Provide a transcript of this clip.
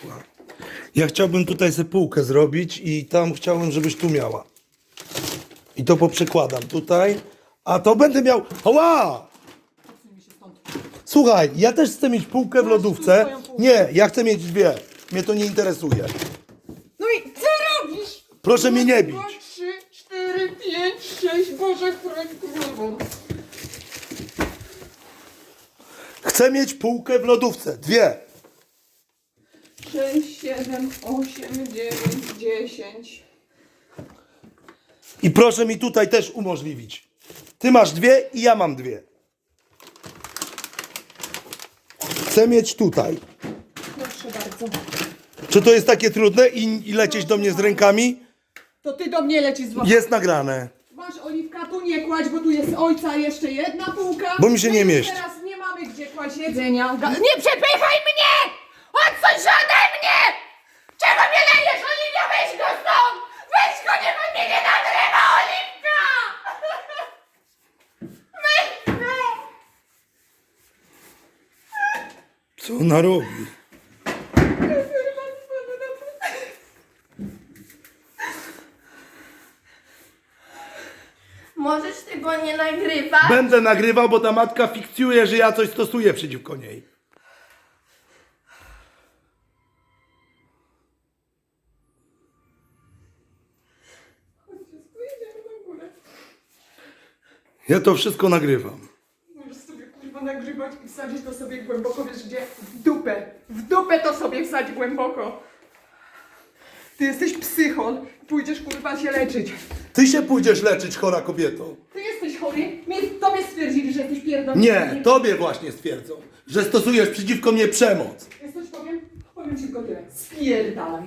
Słuchaj. Ja chciałbym tutaj sobie półkę zrobić i tam chciałem, żebyś tu miała. I to poprzekładam tutaj. A to będę miał. Ała! Słuchaj, ja też chcę mieć półkę w lodówce. Nie, ja chcę mieć dwie. Mnie to nie interesuje. No i co robisz? Proszę mnie nie bić. Dwa, trzy, cztery, pięć, sześć, Boże, chroń królową. Chcę mieć półkę w lodówce. Dwie. Sześć, siedem, osiem, dziewięć, dziesięć. I proszę mi tutaj też umożliwić. Ty masz dwie i ja mam dwie. Chcę mieć tutaj. Proszę bardzo. Czy to jest takie trudne i, i lecieć do mnie z rękami? To ty do mnie lecisz z łapą. Jest nagrane. Masz oliwka, tu nie kładź, bo tu jest ojca jeszcze jedna półka. Bo mi się nie mieści. Teraz nie mamy gdzie kłaść jedzenia. Ga- nie przepychaj mnie! Odsuń ode mnie! Czego mnie lejesz, Oliwia? Weź go stąd! Weź go, niech on mnie nie nagrywa, Oliwka! Weź go! Co ona robi? Możesz tego nie nagrywać? Będę nagrywał, bo ta matka fikcjuje, że ja coś stosuję przeciwko niej. Ja to wszystko nagrywam. Możesz sobie kurwa nagrywać i wsadzić to sobie głęboko, wiesz gdzie? W dupę. W dupę to sobie wsadź głęboko. Ty jesteś psychol. Pójdziesz kurwa się leczyć. Ty się pójdziesz leczyć, chora kobieto. Ty jesteś chory? My tobie stwierdzili, że jesteś pierdolony. Nie, tobie właśnie stwierdzą, że stosujesz przeciwko mnie przemoc. Jesteś powiem? Powiem ci tylko tyle. Spierdalaj.